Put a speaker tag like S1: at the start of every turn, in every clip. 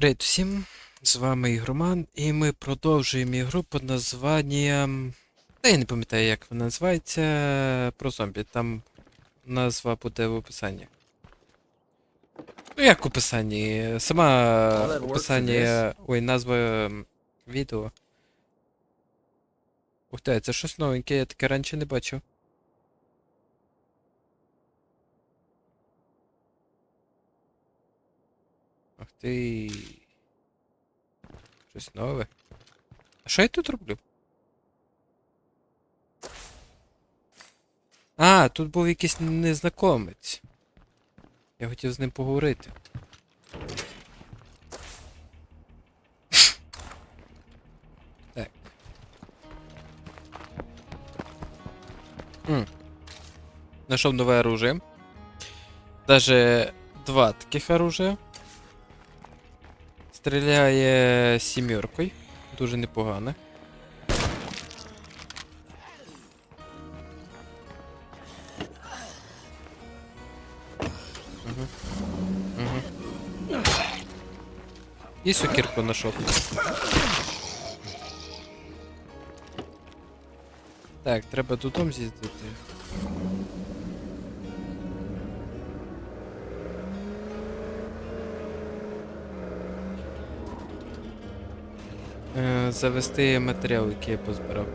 S1: Привіт всім! З вами Ігроман, і ми продовжуємо ігру під названням. Та я не пам'ятаю, як вона називається. Про зомбі. Там назва буде в описанні. Ну, як в описанні? Сама описання. Ой, назва відео. Ух ти, це щось новеньке, я таке раніше не бачив. Ти. Щось нове. А що я тут роблю? А, тут був якийсь незнакомець. Я хотів з ним поговорити. Так. М. Нашов нове оружие. Даже два таких оружия. Стріляє сімеркою. Дуже непогано. І сокирку знайшов. Так, треба додому з'їздити. Завести матеріал, який я позбирав.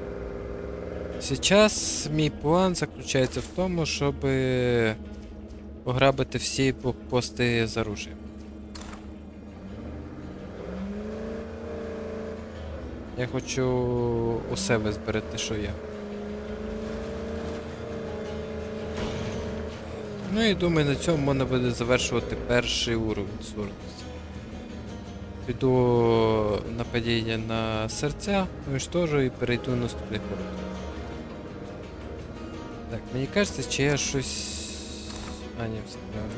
S1: Сейчас мій план заключається в тому, щоб пограбити всі блокпости з оружием. Я хочу усе визберегти, що є. Ну і думаю, на цьому можна буде завершувати перший уровень сложності. Піду нападіння на серця, уничтожу і перейду на наступний уровень. Так, мені кажеться, чи я щось. А, ні, все правильно.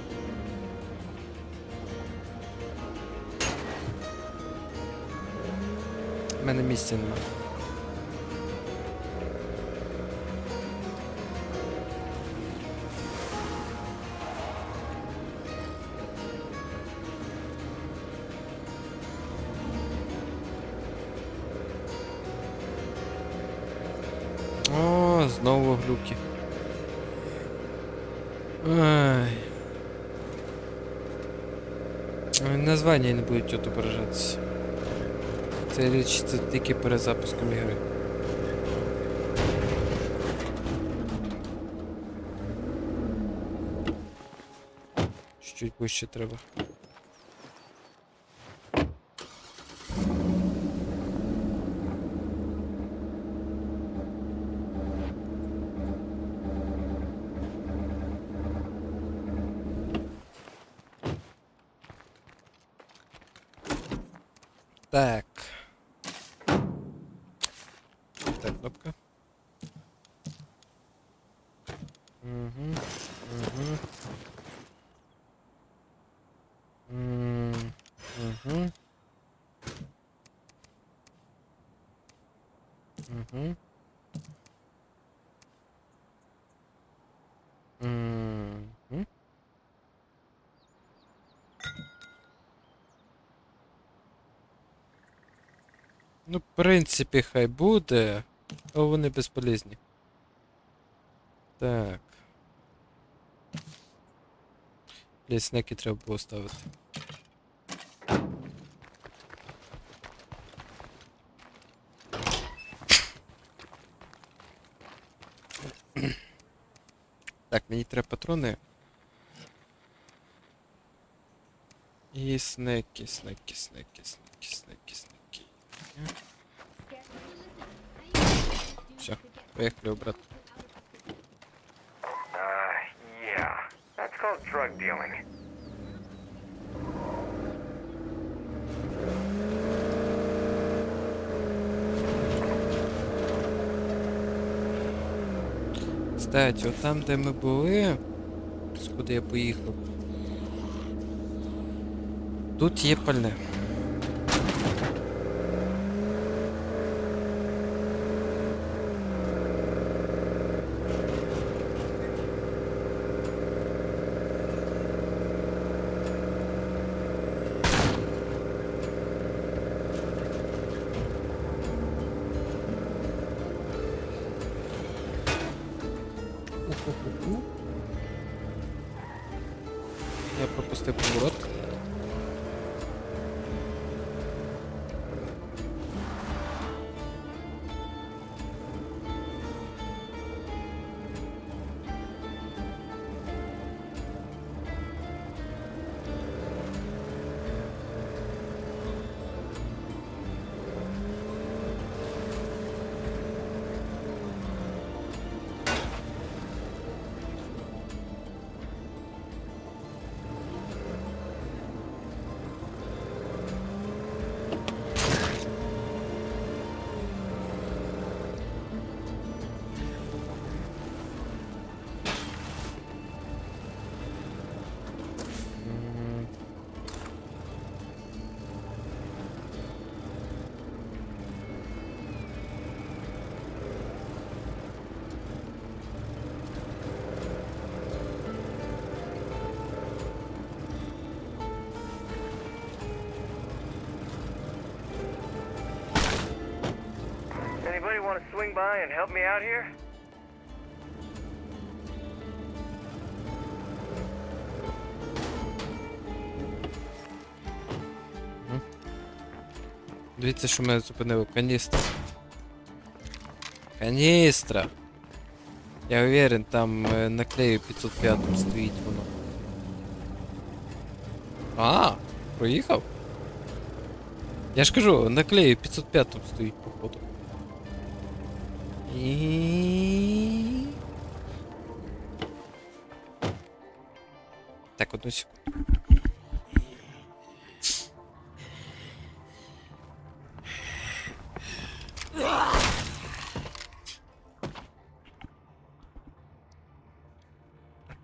S1: У мене місця немає. Знову глюки. Ай. Названня не будуть отображатися. Це річ це тільки перед запуском ігри. Чуть вище треба. Так. Так, кнопка. Угу. Угу. Угу. Угу. Угу. Ну, в принципі, хай буде, але вони безполезні. Так. Лісники треба було ставити. Так, мені треба патрони. І снеки, снеки, снеки, снеки, снеки, снеки. Все, поехали.
S2: Uh, yeah. That's called drug dealing.
S1: Кстати, от там, де ми були, куди я поїхав. Тут є пальне.
S2: Swing by and help me out here?
S1: Дивіться, що мене зупинило. Каністра. Каністра! Я уверен, там е, наклею 505 стоїть воно. А, проїхав? Я ж кажу, наклею 505 стоїть, походу. І... Так, одну секунду.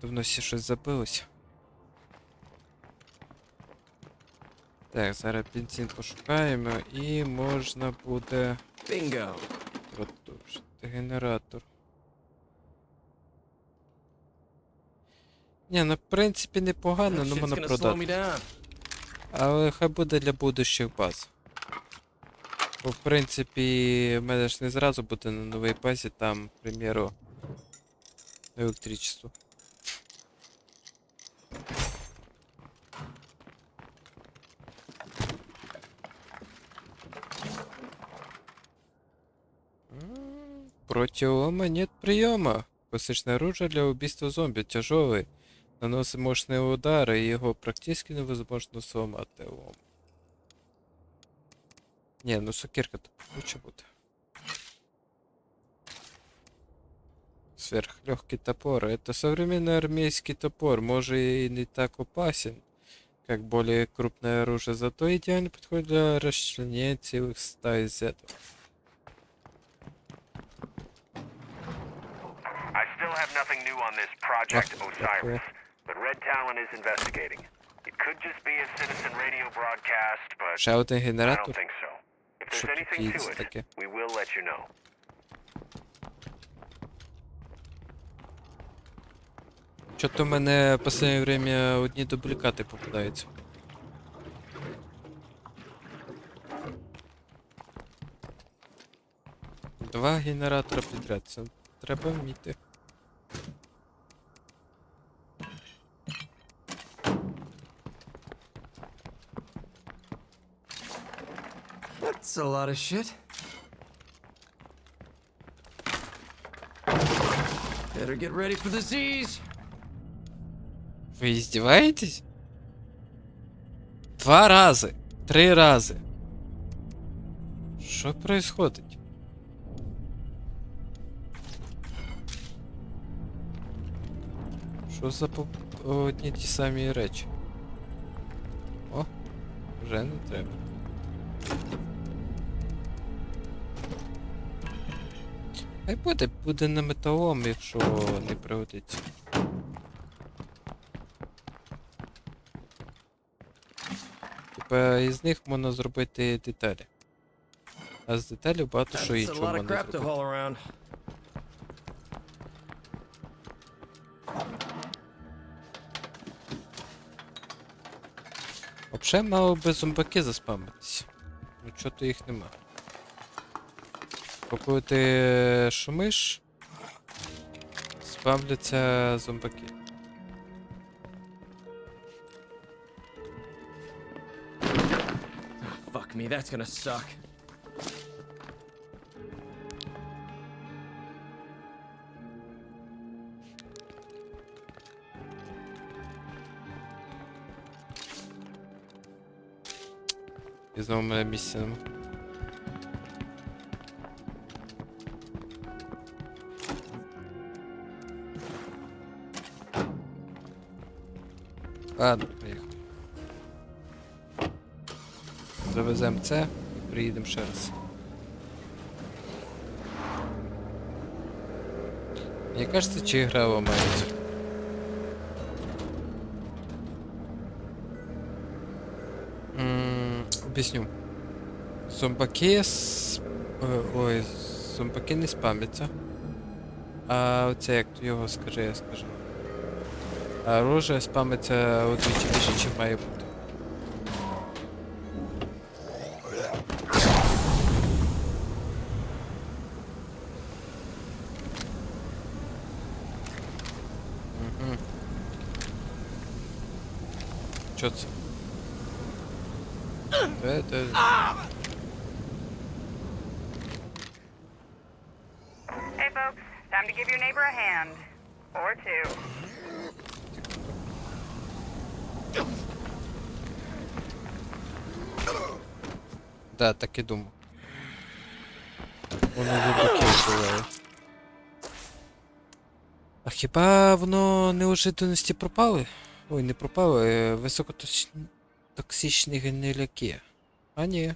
S1: Давно всі щось забилось. Так, зараз бензин пошукаємо і можна буде
S3: Bingo.
S1: Генератор. Ні, ну в принципі непогано, ну можна продати. Але хай буде для будущих баз. Бо в принципі, в мене ж не зразу буде на новій базі, там, к примеру, електричество. М, Противома нет приема. Классичное оружие для убийства зомби. Тяжелый. Наносить мощные удары, и его практически невозможно сломати. О. Не, ну сокирка то лучше буде. Сверхлегкий топор. Это современный армейский топор. Может и не так опасен, как более крупное оружие, зато идеально подходит для расчленения целых стай зетов.
S2: Still have nothing new on this Project Osiris, but Red Talon is investigating. It could just be a citizen radio broadcast, but
S1: Ще один
S2: I don't
S1: генератор.
S2: think so. If there's anything to it,
S1: таке?
S2: we will let you know.
S1: Що-то в мене в останнє время одні дублікати попадаються. Два генератора підряд. Це треба вміти.
S3: That's a lot of shit. Better get ready for the Z's.
S1: Ви издеваетесь? Два рази. Три рази. Що происходить? Що за по- одні ті самі речі? О, вже не треба. Хай буде, буде на металом, якщо не пригодиться. Типа із них можна зробити деталі. А з деталей багато що іншого можна зробити. Взагалі мало би зомбаки заспамитися. Ну чого-то їх нема. Бо коли ти шумиш, спамляться зомбаки.
S3: Fuck me, that's gonna suck.
S1: І знову мене місця нема. Ладно, поїхали. Завеземо це і приїдемо ще раз. Мені кажется, чи гра. М, Об'ясню. Зомбаки с... е, Ой, зомбаки не спамляться. А оце як його скажи, я скажу. А оружие спамиться удвічі більше, чим має бути. Угу. Чо це? Де, де?
S4: Hey folks, time to give your neighbor a hand. Or two.
S1: Да, так і думав. Воно вибухи вбиває. А хіба воно неожиданності пропали? Ой, не пропали, е, високотоксичні генеляки. А ні.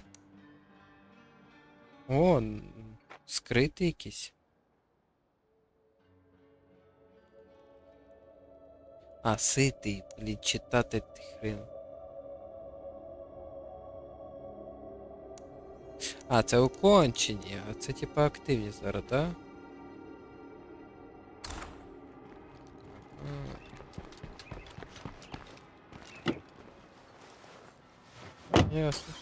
S1: О, скритий якийсь. А, ситий, блін, читати ти хрен. А, це укончені. а це типа активні зараз, так? Ясно.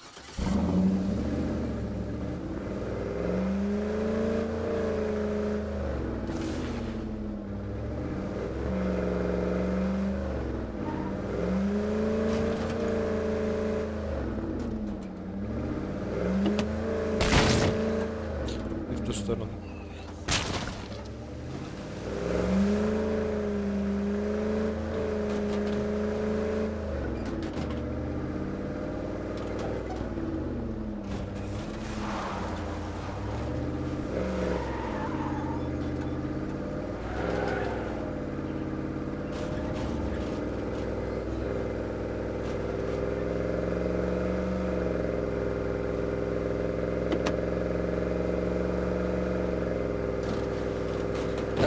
S1: І в ту сторону.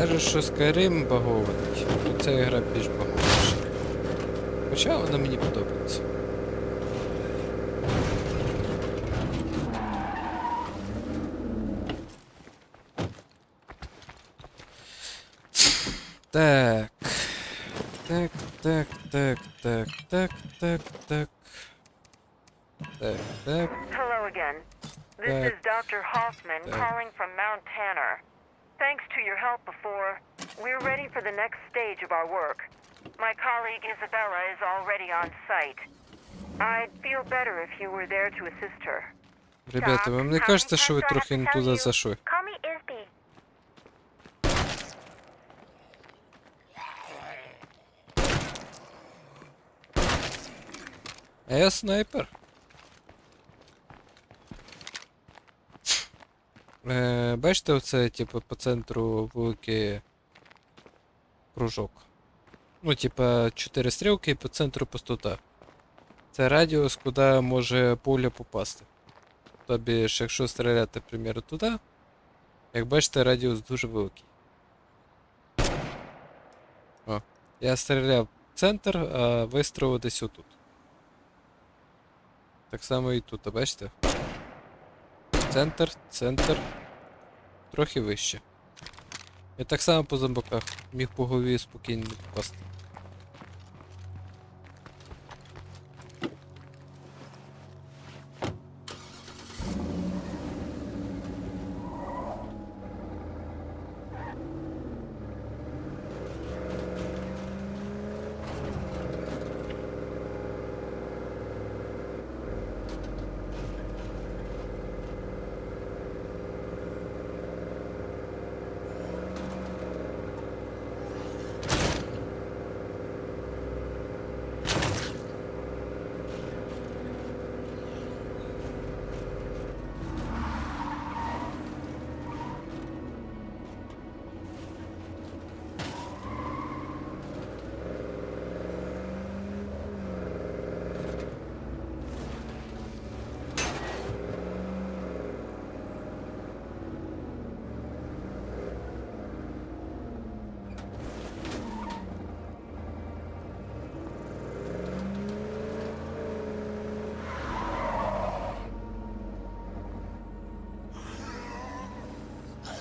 S1: Кажеш, що Skyrim багований, то ця гра більш багованіша. Хоча вона мені подобається. Так. Так, так, так, так, так, так, так. Так, так.
S4: Hello again. This is Dr. Hoffman calling from Mount Tanner. Thanks to your help before, we're ready for the next stage of our work. My colleague Isabella is already on site. I'd feel better if you were there to assist her.
S1: Ребята, вам не кажете, що ви трохи не туди зайшли?
S4: Call me Isby.
S1: А я снайпер. Е, бачите, оце, типу, по центру великий кружок. Ну, типа, 4 стрілки і по центру пустота. Це радіус, куди може пуля попасти. Тобі ж, якщо стріляти, приміру, туди, як бачите, радіус дуже великий. О, я стріляв в центр, а вистрілив десь отут. Так само і тут, а бачите? Центр, центр. Трохи вище. Я так само по зомбаках. Міг по голові спокійно попасти.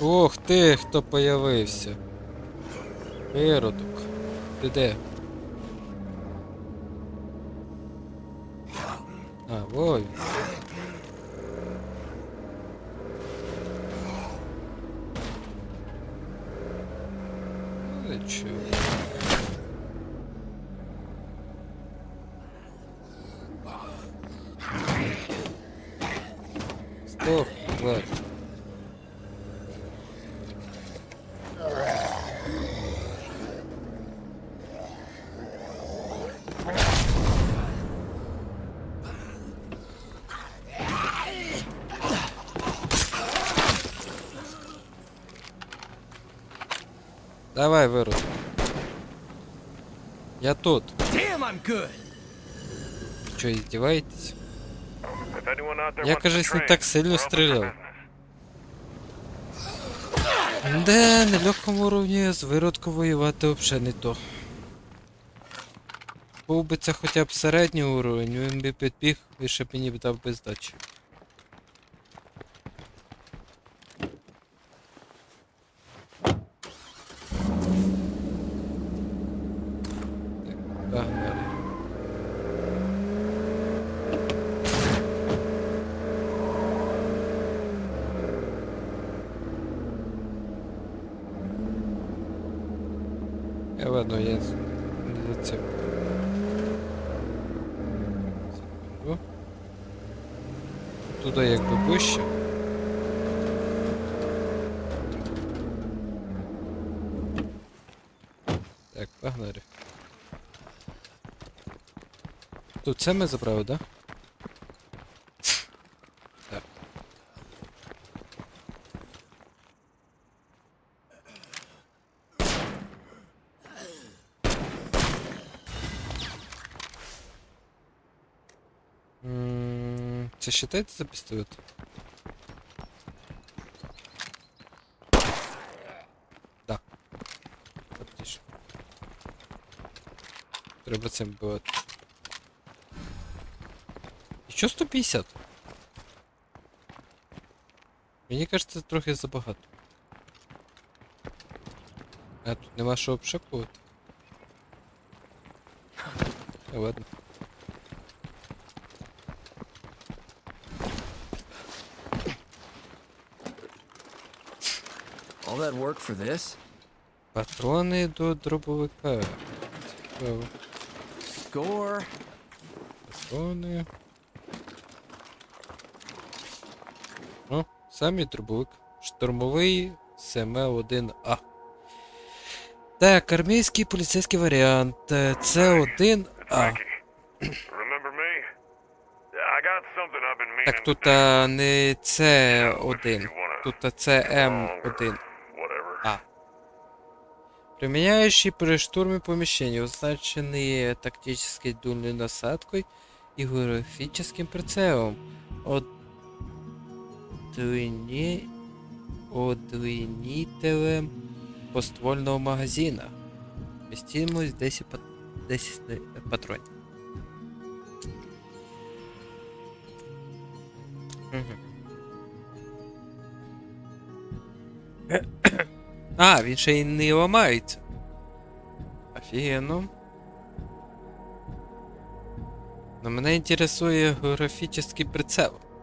S1: Ох ти, хто появився. Виродок. Ти де? А, ой. Стоп. Давай, вирус. Я тут.
S3: I'm
S1: издеваетесь? Я, кажись, не так сильно
S2: business.
S1: Де на легкому уровні з виродку воювати взагалі не то. Був би це хоча б середній уровень, він би підбіг і ще б мені б дав би здачі. Так, погнали. Я з- не за цим. Секунду. Туди якби ближче. Так, погнали. Тут це ми забрали, да? Це считається за пістолет? Да. Отлично. Треба цим бувати. І що 150? Мені кажется, трохи забагато. А тут нема що обшукувати. А, ладно.
S3: All that work for this?
S1: Патрони до дробовика. Цікаво.
S3: Score.
S1: Патрони. О, самі дробовик. Штурмовий СМ-1А. Так, армійський поліцейський варіант. Е, С1А.
S2: Remember me? I got something I've been meaning
S1: Так, тут а, не
S2: If
S1: С1. Тут а,
S2: longer,
S1: СМ1.
S2: Whatever.
S1: А. Применяющий при штурме помещения, означенные тактической дульной насадкой и графическим прицелом. От длине... Удлинителем поствольного магазина. Вместимость 10, пат... 10 патронів. Мгм. А, він ще й не ламається. Офігенно. Но мене інтересує графічний прицел.